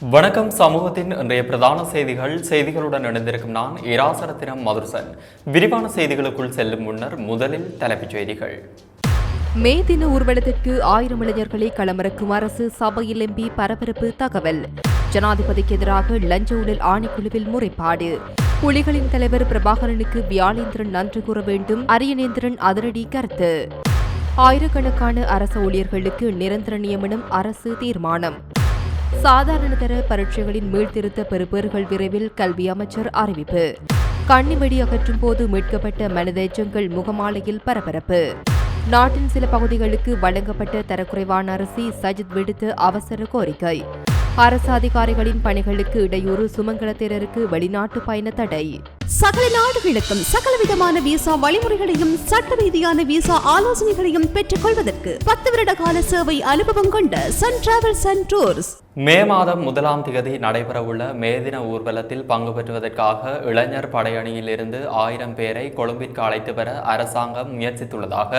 வணக்கம். சமூகத்தின் இன்றைய பிரதான செய்திகள். செய்திகளுடன் இணைந்திருக்கும் நான் இராசரத்தினம் மதுர்சன். விரிவான செய்திகளுக்குள் செல்லும் முன்னர் முதலில் தலைப்புச் செய்திகள். மே தின ஊர்வலத்திற்கு ஆயிரம் இளைஞர்களை களமிறக்கும் அரசு சபையில் எம்பி பரபரப்பு தகவல். ஜனாதிபதிக்கு எதிராக லஞ்ச ஊழல் ஆணைக்குழுவில் முறைப்பாடு. புலிகளின் தலைவர் பிரபாகரனுக்கு வியாழேந்திரன் நன்றி கூற வேண்டும். அரியநேந்திரன் அதிரடி கருத்து. ஆயிரக்கணக்கான அரசு ஊழியர்களுக்கு நிரந்தர நியமனம் அரசு தீர்மானம். சாதாரணதர பரீட்சைகளின் மீள்திருத்த பெறுபேறுகள் விரைவில் கல்வி அமைச்சர் அறிவிப்பு. கண்ணிவெடி அகற்றும் போது மீட்கப்பட்ட மனித எச்சங்கள் முகமாலையில் பரபரப்பு. நாட்டின் சில பகுதிகளுக்கு வழங்கப்பட்ட தரக்குறைவான அரிசி சஜித் விடுத்த அவசர கோரிக்கை. அரசு அதிகாரிகளின் பணிகளுக்கு இடையூறு சுமங்கலத்தினருக்கு வெளிநாட்டு பயண தடை. சகல நாடுகளுக்கும் சகலவிதமான விசா வழிமுறைகளையும் சட்ட ரீதியான விசா ஆலோசனைகளையும் பெற்றுக் கொள்வதற்கு பத்து வருட கால சேவை அனுபவம் கொண்ட சன் டிராவல்ஸ் அண்ட் டூர்ஸ் மே மாதம் முதலாம் திகதி நடைபெறவுள்ள மே தின ஊர்வலத்தில் பங்கு பெற்றுவதற்காக இளைஞர் படையணியில் இருந்து ஆயிரம் பேரை கொழும்பிற்கு அழைத்து வர அரசாங்கம் முயற்சித்துள்ளதாக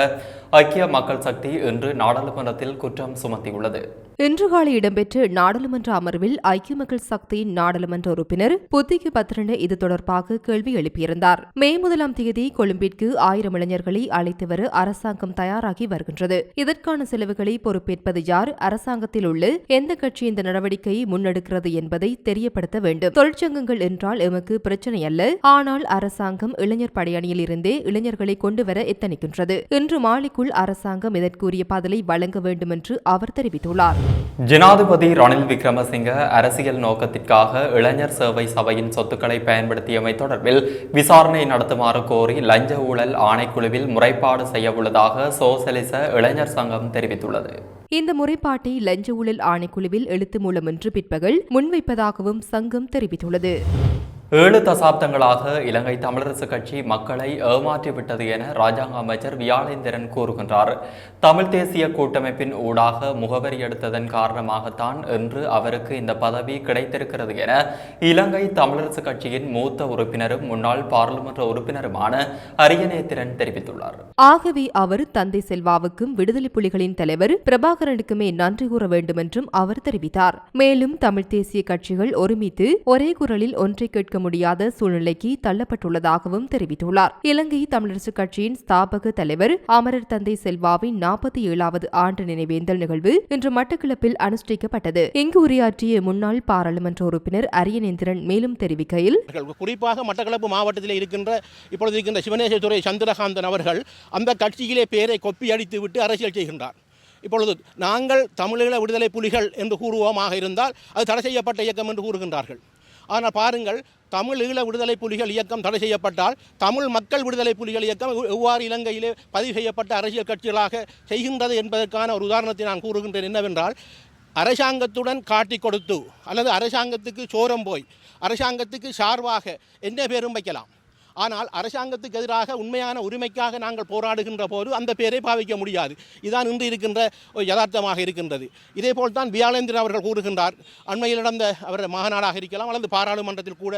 ஐக்கிய மக்கள் சக்தி இன்று நாடாளுமன்றத்தில் குற்றம் சுமத்தியுள்ளது. இன்று காலை இடம்பெற்ற நாடாளுமன்ற அமர்வில் ஐக்கிய மக்கள் சக்தியின் நாடாளுமன்ற உறுப்பினர் புத்திக்கு பத்ரன இது தொடர்பாக கேள்வி எழுப்பியிருந்தார். மே முதலாம் தேதி கொழும்பிற்கு ஆயிரம் இளைஞர்களை அழைத்து வர அரசாங்கம் தயாராகி வருகின்றது. இதற்கான செலவுகளை பொறுப்பேற்பது யார்? அரசாங்கத்தில் உள்ள எந்த கட்சி இந்த நடவடிக்கையை முன்னெடுக்கிறது என்பதை தெரியப்படுத்த வேண்டும். தொழிற்சங்கங்கள் என்றால் எமக்கு பிரச்சனை அல்ல ஆனால் அரசாங்கம் இளைஞர் படையணியில் இருந்தே இளைஞர்களை கொண்டு வர எத்தனிக்கின்றது. இன்று மாலைக்குள் அரசாங்கம் இதற்குரிய பதிலை வழங்க வேண்டும் என்று அவர் தெரிவித்துள்ளார். ஜனாதிபதி ரணில் விக்ரமசிங்க அரசியல் நோக்கத்திற்காக இளைஞர் சேவை சபையின் சொத்துக்களை பயன்படுத்தியமை தொடர்பில் விசாரணை நடத்துமாறு கோரி லஞ்ச ஊழல் ஆணைக்குழுவில் முறைப்பாடு செய்யவுள்ளதாக சோசலிச இளைஞர் சங்கம் தெரிவித்துள்ளது. இந்த முறைப்பாட்டை லஞ்ச ஊழல் ஆணைக்குழுவில் எழுத்து மூலமின்றி பிற்பகல் முன்வைப்பதாகவும் சங்கம் தெரிவித்துள்ளது. ஏழு தசாப்தங்களாக இலங்கை தமிழரசு கட்சி மக்களை ஏமாற்றிவிட்டது என ராஜாங்க அமைச்சர் வியாழேந்திரன் கூறுகின்றார். தமிழ் தேசிய கூட்டமைப்பின் ஊடாக முகவரி எடுத்ததன் காரணமாகத்தான் இன்று அவருக்கு இந்த பதவி கிடைத்திருக்கிறது என இலங்கை தமிழரசு கட்சியின் மூத்த உறுப்பினரும் முன்னாள் பாராளுமன்ற உறுப்பினருமான அரியநேத்திரன் தெரிவித்துள்ளார். ஆகவே அவர் தந்தை செல்வாவுக்கும் விடுதலை புலிகளின் தலைவர் பிரபாகரனுக்குமே நன்றி கூற வேண்டும் என்றும் அவர் தெரிவித்தார். மேலும் தமிழ் தேசிய கட்சிகள் ஒருமித்து ஒரே குரலில் ஒன்றை கேட்க முடியாத சூழ்நிலைக்கு தள்ளப்பட்டுள்ளதாகவும் தெரிவித்துள்ளார். இலங்கை தமிழரசு கட்சியின் ஸ்தாபக தலைவர் அமரர் தந்தை செல்வாவின் நாற்பத்தி ஏழாவது ஆண்டு நினைவேந்தல் நிகழ்வு இன்று மட்டக்களப்பில் அனுஷ்டிக்கப்பட்டது. இங்கு உரையாற்றிய முன்னாள் பாராளுமன்ற உறுப்பினர் அரியநேந்திரன் மேலும் தெரிவிக்கையில் குறிப்பாக மட்டக்களப்பு மாவட்டத்தில் இருக்கின்ற இப்பொழுது இருக்கின்ற சிவனேசத்துறை சந்திரகாந்தன் அவர்கள் அந்த கட்சியிலே பேரை கொப்பி அடித்து விட்டு அரசியல் செய்கின்றார். இப்பொழுது நாங்கள் தமிழீழ விடுதலை புலிகள் என்று கூறுவோமாக இருந்தால் அது தடை செய்யப்பட்ட இயக்கம் என்று கூறுகின்றார்கள். ஆனால் பாருங்கள் தமிழ் ஈழ விடுதலை புலிகள் இயக்கம் தடை செய்யப்பட்டால் தமிழ் மக்கள் விடுதலை புலிகள் இயக்கம் எவ்வாறு இலங்கையிலே பதிவு செய்யப்பட்ட அரசியல் கட்சிகளாக செய்கின்றது என்பதற்கான ஒரு உதாரணத்தை நான் கூறுகின்றேன் என்னவென்றால் அரசாங்கத்துடன் காட்டி கொடுத்து அல்லது அரசாங்கத்துக்கு சோரம் போய் அரசாங்கத்துக்கு சார்பாக என்ன பேரும் வைக்கலாம்? ஆனால் அரசாங்கத்துக்கு எதிராக உண்மையான உரிமைக்காக நாங்கள் போராடுகின்ற போது அந்த பேரை பாவிக்க முடியாது. இதான் இன்று இருக்கின்ற ஒரு யதார்த்தமாக இருக்கின்றது. இதேபோல் தான் வியாழேந்திரன் அவர்கள் கூறுகின்றார். அண்மையில் நடந்த அவர் மாநாடாக இருக்கலாம் அல்லது பாராளுமன்றத்தில் கூட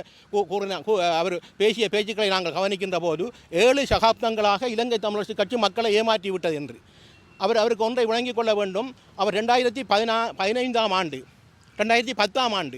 கூறின அவர் பேசிய பேச்சுக்களை நாங்கள் கவனிக்கின்ற போது ஏழு சகாப்தங்களாக இலங்கை தமிழரசு கட்சி மக்களை ஏமாற்றி விட்டது என்று. அவர் அவருக்கு ஒன்றை விளங்கிக் கொள்ள வேண்டும். அவர் ரெண்டாயிரத்தி பதினா பதினைந்தாம் ஆண்டு ரெண்டாயிரத்தி பத்தாம் ஆண்டு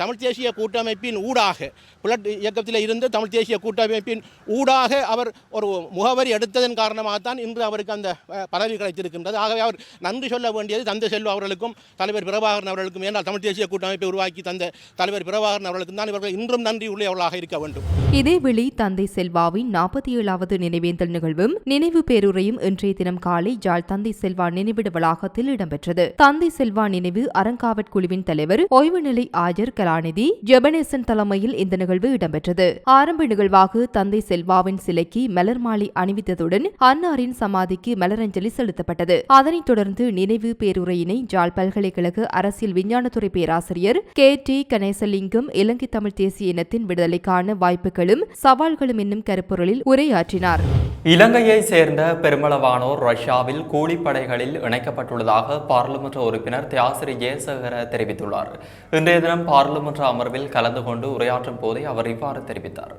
தமிழ் தேசிய கூட்டமைப்பின் ஊடாக புலட் இயக்கத்தில் இருந்து தமிழ் தேசிய கூட்டமைப்பின் ஊடாக அவர் ஒரு முகவரி எடுத்ததன் காரணமாகத்தான் இன்று அவருக்கு அந்த பதவி கிடைத்திருக்கின்றது. ஆகவே அவர் நன்றி சொல்ல வேண்டியது தந்தை செல்வ அவர்களுக்கும் தலைவர் பிரபாகரன் அவர்களுக்கும். ஏனால் தமிழ் தேசிய கூட்டமைப்பை உருவாக்கி தந்த தலைவர் பிரபாகரன் அவர்களுக்கும் தான் இவர்கள் இன்றும் நன்றி உள்ளவர்களாக இருக்க வேண்டும். இதேவேளை தந்தை செல்வாவின் நாற்பத்தி ஏழாவது நினைவேந்தல் நிகழ்வும் நினைவு பேருரையும் இன்றைய தினம் காலை ஜாழ் தந்தை செல்வா நினைவிட வளாகத்தில் இடம்பெற்றது. தந்தை செல்வா நினைவு அறங்காவற்குழுவின் தலைவர் ஓய்வு நிலை ஆயர் கலாநிதி ஜெபனேசன் தலைமையில் இந்த நிகழ்வு இடம்பெற்றது. ஆரம்ப நிகழ்வாக தந்தை செல்வாவின் சிலைக்கு மலர் மாலை அணிவித்ததுடன் அன்னாரின் சமாதிக்கு மலரஞ்சலி செலுத்தப்பட்டது. அதனைத் தொடர்ந்து நினைவு பேருரையினை ஜாழ் பல்கலைக்கழக அரசியல் விஞ்ஞானத்துறை பேராசிரியர் கே. டி. கணேசலிங்கம் இலங்கை தமிழ் தேசிய இனத்தின் விடுதலைக்கான வாய்ப்புகளும் சவால்களும் என்னும் கருப்பொருளில் உரையாற்றினார். இலங்கையை சேர்ந்த பெருமளவானோர் ரஷ்யாவில் கூலிப்படைகளில் இணைக்கப்பட்டுள்ளதாக பாராளுமன்ற உறுப்பினர் தியாசிரி ஜெயசேகர தெரிவித்துள்ளார். இன்றைய தினம் பாராளுமன்ற அமர்வில் கலந்து கொண்டு உரையாற்றும் போதே அவர் இவ்வாறு தெரிவித்தார்.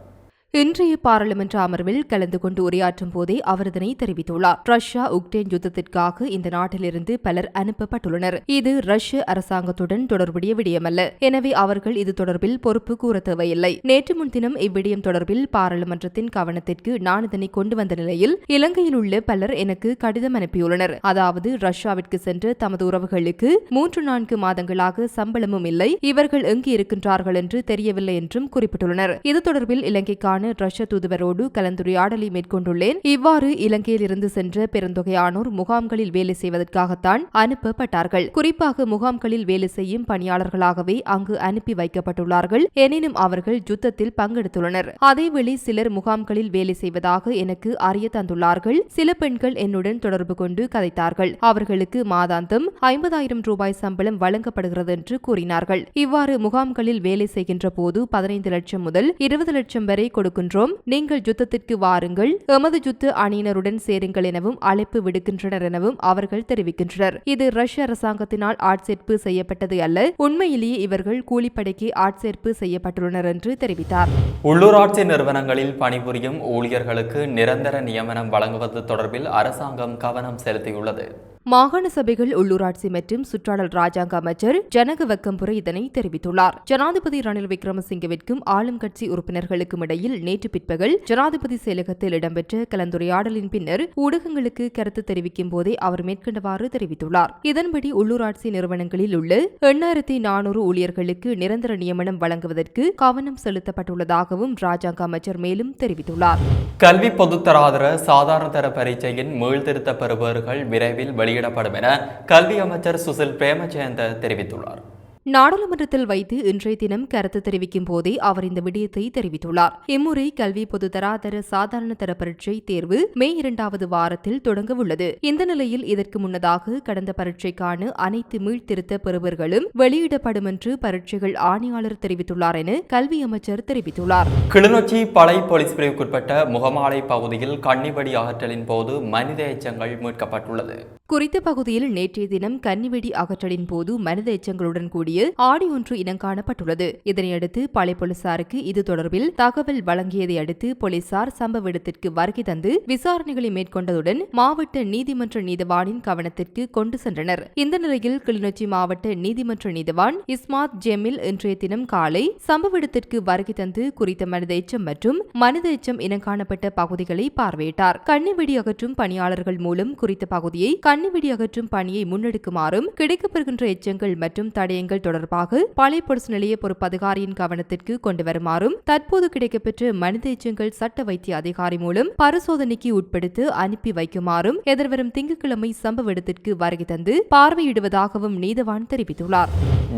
இன்றைய பாராளுமன்ற அமர்வில் கலந்து கொண்டு உரையாற்றும் போதே அவர் இதனை தெரிவித்துள்ளார். ரஷ்யா உக்ரைன் யுத்தத்திற்காக இந்த நாட்டிலிருந்து பலர் அனுப்பப்பட்டுள்ளனர். இது ரஷ்ய அரசாங்கத்துடன் தொடர்புடைய விடயமல்ல. எனவே அவர்கள் இது தொடர்பில் பொறுப்பு கூற தேவையில்லை. நேற்று முன்தினம் இவ்விடயம் தொடர்பில் பாராளுமன்றத்தின் கவனத்திற்கு நான் இதனை கொண்டு வந்த நிலையில் இலங்கையில் உள்ள பலர் எனக்கு கடிதம் அனுப்பியுள்ளனர். அதாவது ரஷ்யாவிற்கு சென்ற தமது உறவுகளுக்கு மூன்று நான்கு மாதங்களாக சம்பளமும் இல்லை. இவர்கள் எங்கு இருக்கின்றார்கள் என்று தெரியவில்லை என்றும் குறிப்பிட்டுள்ளனர். இது தொடர்பில் இலங்கைக்கான ரஷ்ய தூதுவரோடு கலந்துரையாடலை மேற்கொண்டுள்ளேன். இவ்வாறு இலங்கையில் இருந்து சென்ற பெருந்தொகையானோர் முகாம்களில் வேலை செய்வதற்காகத்தான் அனுப்பப்பட்டார்கள். குறிப்பாக முகாம்களில் வேலை செய்யும் பணியாளர்களாகவே அங்கு அனுப்பி வைக்கப்பட்டுள்ளார்கள். எனினும் அவர்கள் யுத்தத்தில் பங்கெடுத்துள்ளனர். அதேவேளை சிலர் முகாம்களில் வேலை செய்வதாக எனக்கு அறிய தந்துள்ளார்கள். சில பெண்கள் என்னுடன் தொடர்பு கொண்டு கதைத்தார்கள். அவர்களுக்கு மாதாந்தம் ஐம்பதாயிரம் ரூபாய் சம்பளம் வழங்கப்படுகிறது என்று கூறினார்கள். இவ்வாறு முகாம்களில் வேலை செய்கின்ற போது பதினைந்து லட்சம் முதல் இருபது லட்சம் வரை கொடுக்கின்றோம் நீங்கள் யுத்தத்திற்கு வாருங்கள். எமது யுத்த அணியினருடன் சேருங்கள் எனவும் அழைப்பு விடுக்கின்றனர் எனவும் அவர்கள் தெரிவிக்கின்றனர். இது ரஷ்ய அரசாங்கத்தினால் ஆட்சேர்ப்பு செய்யப்பட்டது அல்ல. உண்மையிலேயே இவர்கள் கூலிப்படைக்கு ஆட்சேர்ப்பு செய்யப்பட்டுள்ளனர் என்று தெரிவித்தார். உள்ளூராட்சி நிறுவனங்களில் பணிபுரியும் ஊழியர்களுக்கு நிரந்தர நியமனம் வழங்குவது தொடர்பில் அரசாங்கம் கவனம் செலுத்தியுள்ளது. மாகாண சபைகள் உள்ளூராட்சி மற்றும் சுற்றாடல் ராஜாங்க அமைச்சர் ஜனக வக்கம்புரை இதனை தெரிவித்துள்ளார். ஜனாதிபதி ரணில் விக்ரமசிங்கவிற்கும் ஆளும் கட்சி உறுப்பினர்களுக்கும் இடையில் நேற்று பிற்பகல் ஜனாதிபதி செயலகத்தில் இடம்பெற்ற கலந்துரையாடலின் பின்னர் ஊடகங்களுக்கு கருத்து தெரிவிக்கும் போதே அவர் மேற்கண்டவாறு தெரிவித்துள்ளார். இதன்படி உள்ளூராட்சி நிறுவனங்களில் உள்ள எண்ணாயிரத்தி நானூறு ஊழியர்களுக்கு நிரந்தர நியமனம் வழங்குவதற்கு கவனம் செலுத்தப்பட்டுள்ளதாகவும் ராஜாங்க அமைச்சர் மேலும் தெரிவித்துள்ளார். கல்வி பொதுத்தராதர சாதாரண தர பரீட்சையின் மீள்திருத்த பெறுபவர்கள் விரைவில் வெளியிடப்படும் என கல்வி அமைச்சர் சுசில் பிரேமஜெயந்த தெரிவித்துள்ளார். நாடாளுமன்றத்தில் வைத்து இன்றைய தினம் கருத்து தெரிவிக்கும் போதே அவர் இந்த விடயத்தை தெரிவித்துள்ளார். இம்முறை கல்வி பொதுத்தராதர சாதாரண தர பரீட்சை தேர்வு மே இரண்டாவது வாரத்தில் தொடங்கவுள்ளது இந்த நிலையில் இதற்கு முன்னதாக கடந்த பரீட்சைக்கான அனைத்து மீள்திருத்த பெறுபர்களும் வெளியிடப்படும் என்று பரீட்சைகள் ஆணையாளர் தெரிவித்துள்ளார் என கல்வி அமைச்சர் தெரிவித்துள்ளார். கிளிநொச்சி பளை போலீஸ் பிரிவுக்குட்பட்ட முகமாலை பகுதியில் கன்னிவடி அகற்றலின் போது மனித எச்சங்கள் மீட்கப்பட்டுள்ளது. குறித்த பகுதியில் நேற்றைய தினம் கன்னிவெடி அகற்றலின் போது மனித எச்சங்களுடன் கூடிய கூடிய ஆடி ஒன்று இனங்காணப்பட்டுள்ளது இதனையடுத்து பளை போலீசாருக்கு இது தொடர்பில் தகவல் வழங்கியதை அடுத்து போலீசார் சம்பவ இடத்திற்கு வருகை தந்து விசாரணைகளை மேற்கொண்டதுடன் மாவட்ட நீதிமன்ற நீதிவானின் கவனத்திற்கு கொண்டு சென்றனர். இந்த நிலையில் கிளிநொச்சி மாவட்ட நீதிமன்ற நீதிவான் இஸ்மாத் ஜெமில் இன்றைய தினம் காலை சம்பவ இடத்திற்கு வருகை தந்து குறித்த மனித எச்சம் மற்றும் மனித எச்சம் இனங்காணப்பட்ட பகுதிகளை பார்வையிட்டார். கண்ணிவெடி அகற்றும் பணியாளர்கள் மூலம் குறித்த பகுதியை கண்ணிவெடி அகற்றும் பணியை முன்னெடுக்குமாறும் கிடைக்கப்பெறுகின்ற எச்சங்கள் மற்றும் தடயங்கள் தொடர்பாக பழைய பொலிஸ் நிலைய பொறுப்பு அதிகாரியின் கவனத்திற்கு கொண்டு வருமாறும் தற்போது கிடைக்கப்பெற்ற மனித எச்சங்கள் சட்ட வைத்திய அதிகாரி மூலம் பரிசோதனைக்கு உட்படுத்தி அனுப்பி வைக்குமாறும் எதிர்வரும் திங்கட்கிழமை சம்பவ இடத்திற்கு வருகை தந்து பார்வையிடுவதாகவும் நீதவான் தெரிவித்துள்ளார்.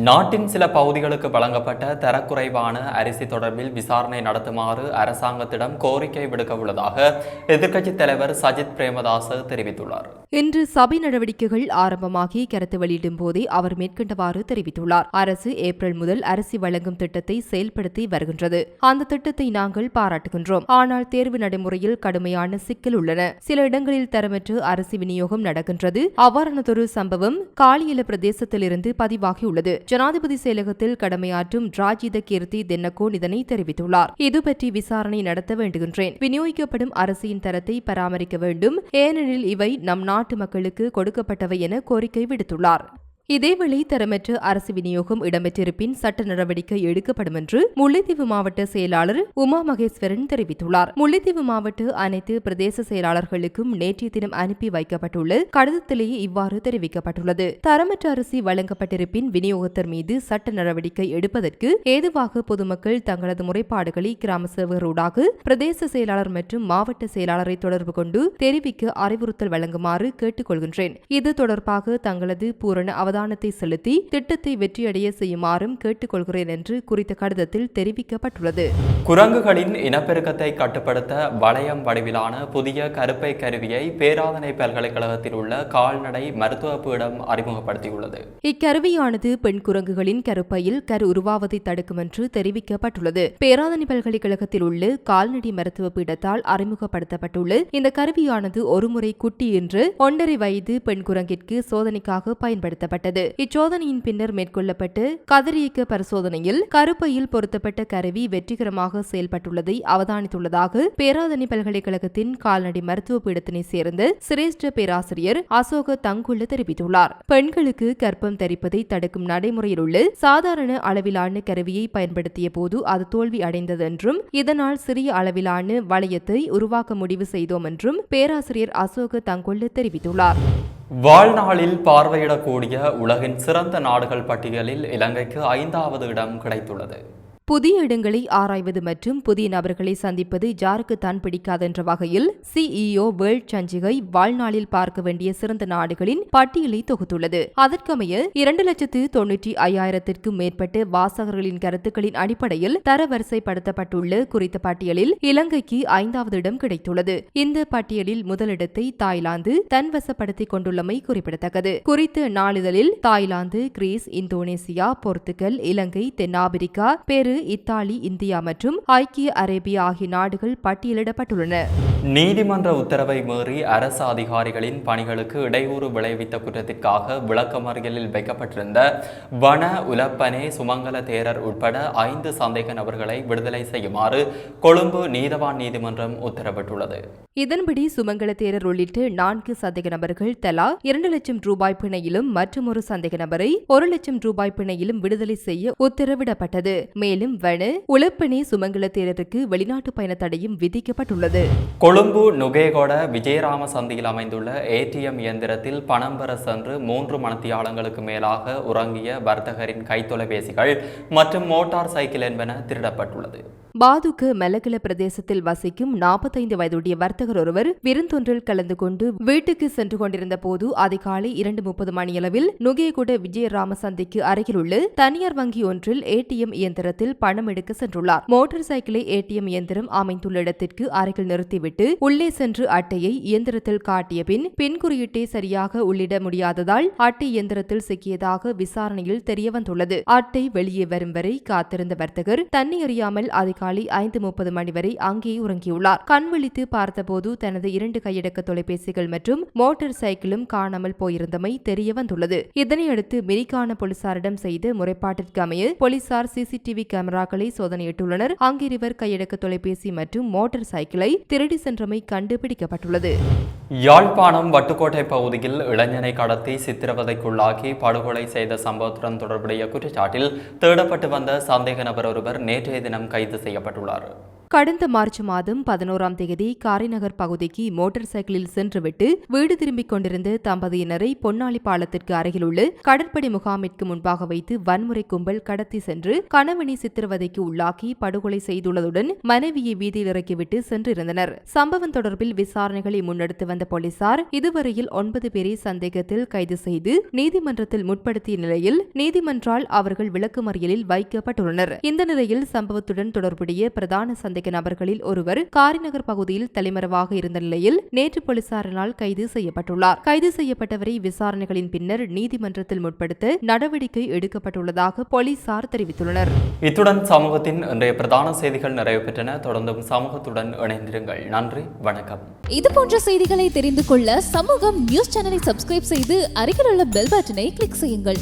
நாட்டின் சில பகுதிகளுக்கு வழங்கப்பட்ட தரக்குறைவான அரிசி தொடர்பில் விசாரணை நடத்துமாறு அரசாங்கத்திடம் கோரிக்கை விடுக்க உள்ளதாக எதிர்க்கட்சித் தலைவர் சஜித் பிரேமதாச தெரிவித்துள்ளார். இன்று சபை நடவடிக்கைகள் ஆரம்பமாகி கருத்து வெளியிடும் போதே அவர் மேற்கண்டவாறு தெரிவித்துள்ளார். அரசு ஏப்ரல் முதல் அரிசி வழங்கும் திட்டத்தை செயல்படுத்தி வருகின்றது. அந்த திட்டத்தை நாங்கள் பாராட்டுகின்றோம். ஆனால் தேர்வு நடைமுறையில் கடுமையான சிக்கல் உள்ளன. சில இடங்களில் தரமற்று அரிசி விநியோகம் நடக்கின்றது. அவ்வாறானதொரு சம்பவம் காலியல பிரதேசத்திலிருந்து பதிவாகியுள்ளது. ஜனாதிபதி செயலகத்தில் கடமையாற்றும் ராஜித கீர்த்தி தென்னகோன் இதனை தெரிவித்துள்ளார். இது பற்றி விசாரணை நடத்த வேண்டுகின்றேன். விநியோகிக்கப்படும் அரசியின் தரத்தை பராமரிக்க வேண்டும். ஏனெனில் இவை நம் நாட்டு மக்களுக்கு கொடுக்கப்பட்டவை என கோரிக்கை விடுத்துள்ளார். இதேவேளை தரமற்ற அரசு விநியோகம் இடம்பெற்றிருப்பின் சட்ட நடவடிக்கை எடுக்கப்படும் என்று முல்லைத்தீவு மாவட்ட செயலாளர் உமா மகேஸ்வரன் தெரிவித்துள்ளார். முல்லைத்தீவு மாவட்ட அனைத்து பிரதேச செயலாளர்களுக்கும் நேற்றைய தினம் அனுப்பி வைக்கப்பட்டுள்ள கடிதத்திலேயே இவ்வாறு தெரிவிக்கப்பட்டுள்ளது. தரமற்ற அரிசி வழங்கப்பட்டிருப்பின் விநியோகத்தர் மீது சட்ட நடவடிக்கை எடுப்பதற்கு ஏதுவாக பொதுமக்கள் தங்களது முறைப்பாடுகளை கிராம சேவகரோடாக பிரதேச செயலாளர் மற்றும் மாவட்ட செயலாளரை தொடர்பு கொண்டு தெரிவிக்க அறிவுறுத்தல் வழங்குமாறு கேட்டுக்கொள்கின்றேன். இது தொடர்பாக தங்களது பூரண அவதானத்தை செலுத்தி திட்டத்தை வெற்றியடைய செய்யுமாறும் கேட்டுக்கொள்கிறேன் என்று குறித்த கடிதத்தில் தெரிவிக்கப்பட்டுள்ளது. குரங்குகளின் இனப்பெருக்கத்தை கட்டுப்படுத்த வளையம் வடிவிலான புதிய கருப்பை கருவியை பேராதனை பல்கலைக்கழகத்தில் உள்ள கால்நடை மருத்துவ பீடம் அறிமுகப்படுத்தியுள்ளது. இக்கருவியானது பெண் குரங்குகளின் கருப்பையில் கரு உருவாவதை தடுக்கும் என்று தெரிவிக்கப்பட்டுள்ளது. பேராதனை பல்கலைக்கழகத்தில் உள்ள கால்நடை மருத்துவ பீடத்தால் அறிமுகப்படுத்தப்பட்டுள்ள இந்த கருவியானது ஒருமுறை குட்டி என்று ஒன்றரை வயது பெண் குரங்கிற்கு சோதனைக்காக பயன்படுத்தப்பட்டது. மேற்கொள்ளப்பட்டது இச்சோதனையின் பின்னர் மேற்கொள்ளப்பட்டு கதிரியக்க பரிசோதனையில் கருப்பையில் பொருத்தப்பட்ட கருவி வெற்றிகரமாக செயல்பட்டுள்ளதை அவதானித்துள்ளதாக பேராதனை பல்கலைக்கழகத்தின் கால்நடை மருத்துவ பீடத்தினை சேர்ந்த சிரேஷ்ட பேராசிரியர் அசோக தங்குள்ள தெரிவித்துள்ளார். பெண்களுக்கு கர்ப்பம் தரிப்பதை தடுக்கும் நடைமுறையில் உள்ள சாதாரண அளவிலான கருவியை பயன்படுத்திய போது அது தோல்வி அடைந்தது என்றும் இதனால் சிறிய அளவிலான வளையத்தை உருவாக்க முடிவு செய்தோம் என்றும் பேராசிரியர் அசோக தங்கொள்ள தெரிவித்துள்ளார். வாழ்நாளில் பார்வையிடக்கூடிய உலகின் சிறந்த நாடுகள் பட்டியலில் இலங்கைக்கு ஐந்தாவது இடம் கிடைத்துள்ளது. புதிய இடங்களை ஆராய்வது மற்றும் புதிய நபர்களை சந்திப்பது யாருக்கு தான் பிடிக்காதென்ற வகையில் சிஇஓ வேர்ல்ட் சஞ்சிகை வாழ்நாளில் பார்க்க வேண்டிய சிறந்த நாடுகளின் பட்டியலை தொகுத்துள்ளது. அதற்கமைய இரண்டு லட்சத்து தொன்னூற்றி ஐயாயிரத்திற்கும் மேற்பட்ட வாசகர்களின் கருத்துக்களின் அடிப்படையில் தரவரிசைப்படுத்தப்பட்டுள்ள குறித்த பட்டியலில் இலங்கைக்கு ஐந்தாவது இடம் கிடைத்துள்ளது. இந்த பட்டியலில் முதலிடத்தை தாய்லாந்து தன்வசப்படுத்திக் கொண்டுள்ளமை குறிப்பிடத்தக்கது. குறித்த நாளிதழில் Thailand Greece Indonesia Portugal Ilangai தென்னாப்பிரிக்கா பெரு இத்தாலி இந்தியா மற்றும் ஐக்கிய அரேபியா ஆகிய நாடுகள் பட்டியலிடப்பட்டுள்ளன. நீதிமன்ற உத்தரவை மீறி அரசு அதிகாரிகளின் பணிகளுக்கு இடையூறு விளைவித்த குற்றத்திற்காக விளக்கமறியலில் வைக்கப்பட்டிருந்த வன உலப்பனே சுமங்கல தேரர் உட்பட ஐந்து சந்தேக நபர்களை விடுதலை செய்யுமாறு கொழும்பு நீதவான் நீதிமன்றம் உத்தரவிட்டுள்ளது. இதன்படி சுமங்கல தேரர் உள்ளிட்ட நான்கு சந்தேக நபர்கள் தலா இரண்டு லட்சம் ரூபாய் பிணையிலும் மற்றும் ஒரு சந்தேக நபரை ஒரு லட்சம் ரூபாய் பிணையிலும் விடுதலை செய்ய உத்தரவிடப்பட்டது. மேலும் வன உலப்பனே சுமங்கல தேரருக்கு வெளிநாட்டு பயண தடையும் விதிக்கப்பட்டுள்ளது. கொழும்பு நுகேகொட விஜயராம சந்தியில் அமைந்துள்ள ஏடிஎம் இயந்திரத்தில் பணம் பெற சென்று மூன்று மணத்தியாளங்களுக்கு மேலாக உறங்கிய வர்த்தகரின் கைத்தொலைபேசிகள் மற்றும் மோட்டார் சைக்கிள் என்பன திருடப்பட்டுள்ளது. பாதுக்கு மெலகில பிரதேசத்தில் வசிக்கும் நாற்பத்தைந்து வயதுடைய வர்த்தகர் ஒருவர் விருந்தொன்றில் கலந்து கொண்டு வீட்டுக்கு சென்று கொண்டிருந்த போது அதிகாலை இரண்டு முப்பது மணியளவில் நுகேகுட விஜயராம சந்தைக்கு அருகிலுள்ள தனியார் வங்கி ஒன்றில் ஏடிஎம் இயந்திரத்தில் பணம் எடுக்க சென்றுள்ளார். மோட்டார் சைக்கிளை ஏடிஎம் இயந்திரம் அமைந்துள்ள இடத்திற்கு அருகில் நிறுத்திவிட்டு உள்ளே சென்று அட்டையை இயந்திரத்தில் காட்டிய பின் பின் குறியீட்டை சரியாக உள்ளிட முடியாததால் அட்டை இயந்திரத்தில் சிக்கியதாக விசாரணையில் தெரியவந்துள்ளது. அட்டை வெளியே வரும் வரை காத்திருந்த வர்த்தகர் தன்னை அறியாமல் அதிகாலை ஐந்து முப்பது மணி வரை அங்கேயே உறங்கியுள்ளார். கண் விழித்து பார்த்தபோது தனது இரண்டு கையடக்க தொலைபேசிகள் மற்றும் மோட்டார் சைக்கிளும் காணாமல் போயிருந்தமை தெரியவந்துள்ளது. இதனையடுத்து மிரிக்கான போலீசாரிடம் செய்த முறைப்பாட்டிற்கு அமைய போலீசார் சிசிடிவி கேமராக்களை சோதனையிட்டுள்ளனர். அங்கிருவர் கையடக்க தொலைபேசி மற்றும் மோட்டார் சைக்கிளை திருடி சென்றமை கண்டுபிடிக்கப்பட்டுள்ளது. யாழ்ப்பாணம் வட்டுக்கோட்டை பகுதியில் இளைஞனை கடத்தி சித்திரவதைக்குள்ளாக்கி படுகொலை செய்த சம்பவத்துடன் தொடர்புடைய குற்றச்சாட்டில் தேடப்பட்டு வந்த சந்தேக நபர் ஒருவர் நேற்றைய தினம் கைது செய்யப்பட்டுள்ளார். கடந்த மார்ச் மாதம் பதினோராம் தேதி காரைநகர் பகுதிக்கு மோட்டார் சைக்கிளில் சென்றுவிட்டு வீடு திரும்பிக் கொண்டிருந்த தம்பதியினரை பொன்னாளி பாலத்திற்கு அருகிலுள்ள கடற்படை முகாமிற்கு முன்பாக வைத்து வன்முறை கும்பல் கடத்தி சென்று கணவனை சித்திரவதைக்கு உள்ளாக்கி படுகொலை செய்துள்ளதுடன் மனைவியை வீதியில் இறக்கிவிட்டு சென்றிருந்தனர். சம்பவம் தொடர்பில் விசாரணைகளை முன்னெடுத்து வந்த போலீசார் இதுவரையில் ஒன்பது பேரை சந்தேகத்தில் கைது செய்து நீதிமன்றத்தில் முற்படுத்திய நிலையில் நீதிமன்றால் அவர்கள் விளக்குமறியலில் வைக்கப்பட்டுள்ளனர். இந்த நிலையில் சம்பவத்துடன் தொடர்புடைய பிரதான சந்தேக நபர்களில் ஒருவர் காரிநகர் பகுதியில் தலைமறைவாக இருந்த நிலையில் நேற்று போலீசாரினால் கைது செய்யப்பட்டுள்ளார். கைது செய்யப்பட்டவரை விசாரணைகளின் பின்னர் நீதிமன்றத்தில் முற்படுத்த நடவடிக்கை எடுக்கப்பட்டுள்ளதாக போலீசார் தெரிவித்துள்ளனர். இத்துடன் சமூகத்தின் இன்றைய பிரதான செய்திகள் நிறைவு பெற்றன. தொடர்ந்தும் சமூகத்துடன் இணைந்திருங்கள். நன்றி. வணக்கம். இது போன்ற செய்திகளை தெரிந்து கொள்ள சமூகம் நியூஸ் சேனலை சப்ஸ்கிரைப் செய்து அருகில் உள்ள பெல் பட்டனை கிளிக் செய்யுங்கள்.